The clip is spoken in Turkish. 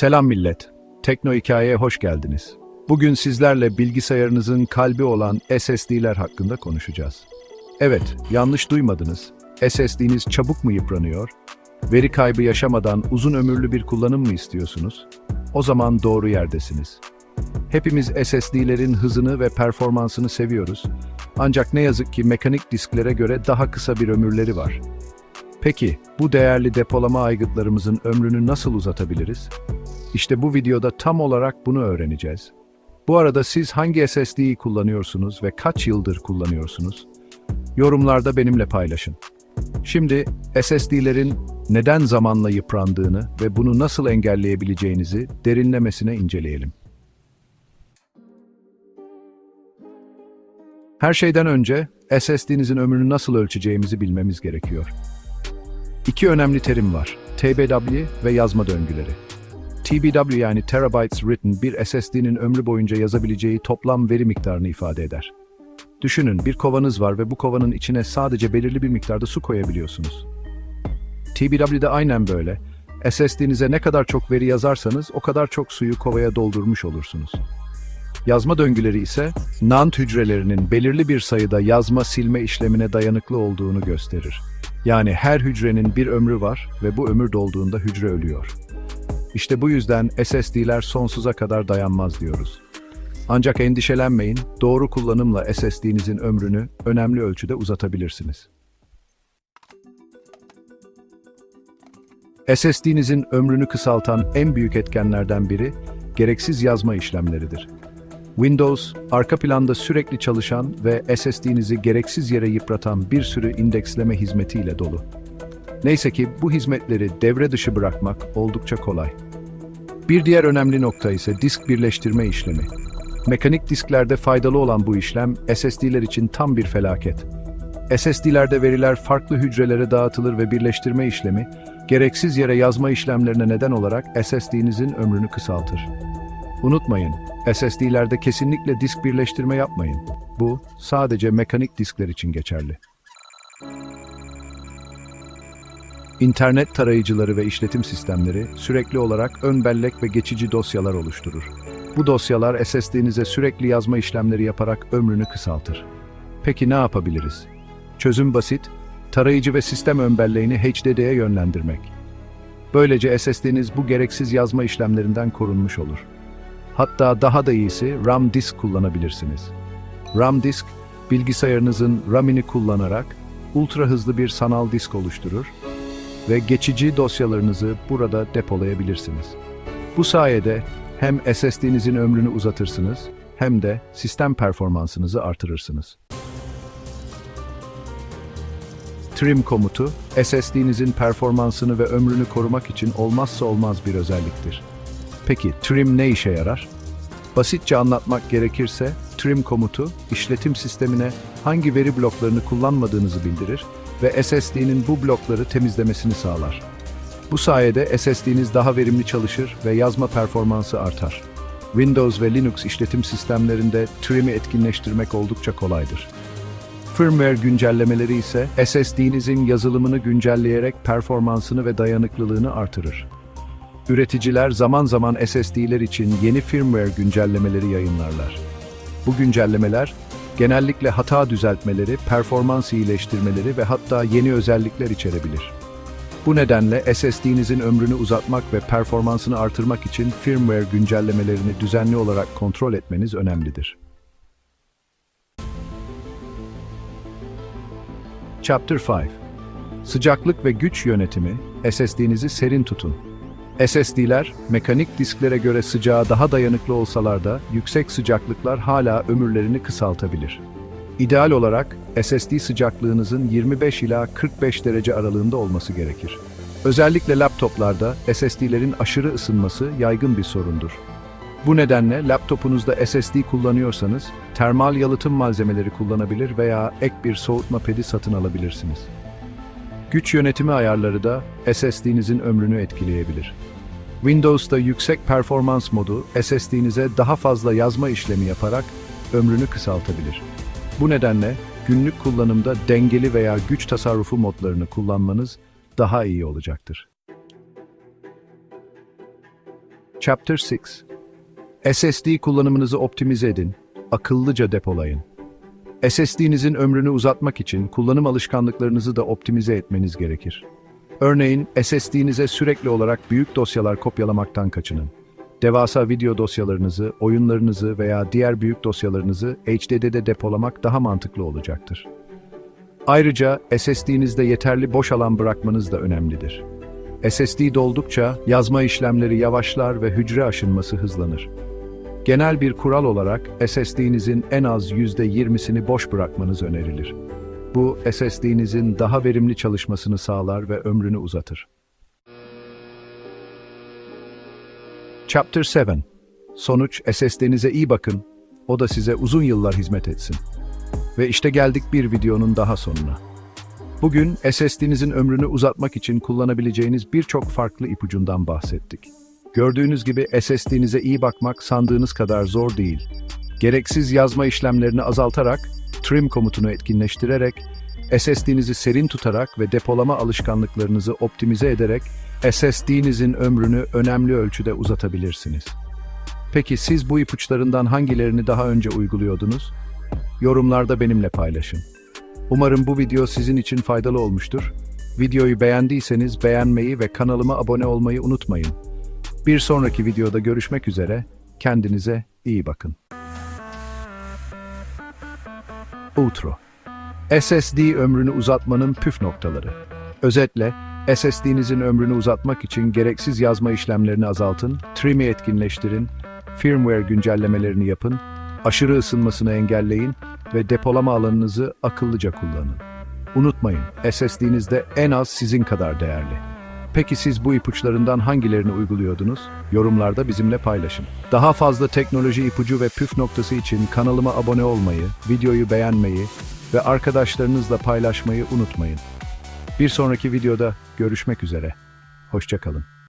Selam millet. Tekno Hikaye'ye hoş geldiniz. Bugün sizlerle bilgisayarınızın kalbi olan SSD'ler hakkında konuşacağız. Evet, yanlış duymadınız. SSD'niz çabuk mu yıpranıyor? Veri kaybı yaşamadan uzun ömürlü bir kullanım mı istiyorsunuz? O zaman doğru yerdesiniz. Hepimiz SSD'lerin hızını ve performansını seviyoruz. Ancak ne yazık ki mekanik disklere göre daha kısa bir ömürleri var. Peki, bu değerli depolama aygıtlarımızın ömrünü nasıl uzatabiliriz? İşte bu videoda tam olarak bunu öğreneceğiz. Bu arada siz hangi SSD'yi kullanıyorsunuz ve kaç yıldır kullanıyorsunuz? Yorumlarda benimle paylaşın. Şimdi SSD'lerin neden zamanla yıprandığını ve bunu nasıl engelleyebileceğinizi derinlemesine inceleyelim. Her şeyden önce SSD'nizin ömrünü nasıl ölçeceğimizi bilmemiz gerekiyor. İki önemli terim var. TBW ve yazma döngüleri. TBW yani Terabytes Written bir SSD'nin ömrü boyunca yazabileceği toplam veri miktarını ifade eder. Düşünün bir kovanız var ve bu kovanın içine sadece belirli bir miktarda su koyabiliyorsunuz. TBW'de aynen böyle. SSD'nize ne kadar çok veri yazarsanız o kadar çok suyu kovaya doldurmuş olursunuz. Yazma döngüleri ise NAND hücrelerinin belirli bir sayıda yazma silme işlemine dayanıklı olduğunu gösterir. Yani her hücrenin bir ömrü var ve bu ömür dolduğunda hücre ölüyor. İşte bu yüzden SSD'ler sonsuza kadar dayanmaz diyoruz. Ancak endişelenmeyin, doğru kullanımla SSD'nizin ömrünü önemli ölçüde uzatabilirsiniz. SSD'nizin ömrünü kısaltan en büyük etkenlerden biri gereksiz yazma işlemleridir. Windows, arka planda sürekli çalışan ve SSD'nizi gereksiz yere yıpratan bir sürü indeksleme hizmetiyle dolu. Neyse ki bu hizmetleri devre dışı bırakmak oldukça kolay. Bir diğer önemli nokta ise disk birleştirme işlemi. Mekanik disklerde faydalı olan bu işlem SSD'ler için tam bir felaket. SSD'lerde veriler farklı hücrelere dağıtılır ve birleştirme işlemi gereksiz yere yazma işlemlerine neden olarak SSD'nizin ömrünü kısaltır. Unutmayın, SSD'lerde kesinlikle disk birleştirme yapmayın. Bu sadece mekanik diskler için geçerli. İnternet tarayıcıları ve işletim sistemleri sürekli olarak ön bellek ve geçici dosyalar oluşturur. Bu dosyalar SSD'nize sürekli yazma işlemleri yaparak ömrünü kısaltır. Peki ne yapabiliriz? Çözüm basit, tarayıcı ve sistem ön belleğini HDD'ye yönlendirmek. Böylece SSD'niz bu gereksiz yazma işlemlerinden korunmuş olur. Hatta daha da iyisi RAM disk kullanabilirsiniz. RAM disk, bilgisayarınızın RAM'ini kullanarak ultra hızlı bir sanal disk oluşturur ve geçici dosyalarınızı burada depolayabilirsiniz. Bu sayede hem SSD'nizin ömrünü uzatırsınız hem de sistem performansınızı artırırsınız. Trim komutu, SSD'nizin performansını ve ömrünü korumak için olmazsa olmaz bir özelliktir. Peki trim ne işe yarar? Basitçe anlatmak gerekirse, trim komutu, işletim sistemine hangi veri bloklarını kullanmadığınızı bildirir ve SSD'nin bu blokları temizlemesini sağlar. Bu sayede SSD'niz daha verimli çalışır ve yazma performansı artar. Windows ve Linux işletim sistemlerinde trim'i etkinleştirmek oldukça kolaydır. Firmware güncellemeleri ise SSD'nizin yazılımını güncelleyerek performansını ve dayanıklılığını artırır. Üreticiler zaman zaman SSD'ler için yeni firmware güncellemeleri yayınlarlar. Bu güncellemeler genellikle hata düzeltmeleri, performans iyileştirmeleri ve hatta yeni özellikler içerebilir. Bu nedenle SSD'nizin ömrünü uzatmak ve performansını artırmak için firmware güncellemelerini düzenli olarak kontrol etmeniz önemlidir. Chapter 5 Sıcaklık ve güç yönetimi, SSD'nizi serin tutun. SSD'ler, mekanik disklere göre sıcağa daha dayanıklı olsalar da yüksek sıcaklıklar hala ömürlerini kısaltabilir. İdeal olarak SSD sıcaklığınızın 25 ila 45 derece aralığında olması gerekir. Özellikle laptoplarda SSD'lerin aşırı ısınması yaygın bir sorundur. Bu nedenle laptopunuzda SSD kullanıyorsanız termal yalıtım malzemeleri kullanabilir veya ek bir soğutma pedi satın alabilirsiniz. Güç yönetimi ayarları da SSD'nizin ömrünü etkileyebilir. Windows'ta yüksek performans modu SSD'nize daha fazla yazma işlemi yaparak ömrünü kısaltabilir. Bu nedenle günlük kullanımda dengeli veya güç tasarrufu modlarını kullanmanız daha iyi olacaktır. Chapter 6 SSD kullanımınızı optimize edin, akıllıca depolayın. SSD'nizin ömrünü uzatmak için kullanım alışkanlıklarınızı da optimize etmeniz gerekir. Örneğin SSD'nize sürekli olarak büyük dosyalar kopyalamaktan kaçının. Devasa video dosyalarınızı, oyunlarınızı veya diğer büyük dosyalarınızı HDD'de depolamak daha mantıklı olacaktır. Ayrıca SSD'nizde yeterli boş alan bırakmanız da önemlidir. SSD doldukça yazma işlemleri yavaşlar ve hücre aşınması hızlanır. Genel bir kural olarak SSD'nizin en az %20'sini boş bırakmanız önerilir. Bu SSD'nizin daha verimli çalışmasını sağlar ve ömrünü uzatır. Chapter 7 Sonuç SSD'nize iyi bakın, o da size uzun yıllar hizmet etsin. Ve işte geldik bir videonun daha sonuna. Bugün SSD'nizin ömrünü uzatmak için kullanabileceğiniz birçok farklı ipucundan bahsettik. Gördüğünüz gibi SSD'nize iyi bakmak sandığınız kadar zor değil. Gereksiz yazma işlemlerini azaltarak, trim komutunu etkinleştirerek, SSD'nizi serin tutarak ve depolama alışkanlıklarınızı optimize ederek SSD'nizin ömrünü önemli ölçüde uzatabilirsiniz. Peki siz bu ipuçlarından hangilerini daha önce uyguluyordunuz? Yorumlarda benimle paylaşın. Umarım bu video sizin için faydalı olmuştur. Videoyu beğendiyseniz beğenmeyi ve kanalıma abone olmayı unutmayın. Bir sonraki videoda görüşmek üzere. Kendinize iyi bakın. Outro SSD ömrünü uzatmanın püf noktaları. Özetle, SSD'nizin ömrünü uzatmak için gereksiz yazma işlemlerini azaltın, trim'i etkinleştirin, firmware güncellemelerini yapın, aşırı ısınmasını engelleyin ve depolama alanınızı akıllıca kullanın. Unutmayın, SSD'nizde en az sizin kadar değerli. Peki siz bu ipuçlarından hangilerini uyguluyordunuz? Yorumlarda bizimle paylaşın. Daha fazla teknoloji ipucu ve püf noktası için kanalıma abone olmayı, videoyu beğenmeyi ve arkadaşlarınızla paylaşmayı unutmayın. Bir sonraki videoda görüşmek üzere. Hoşçakalın.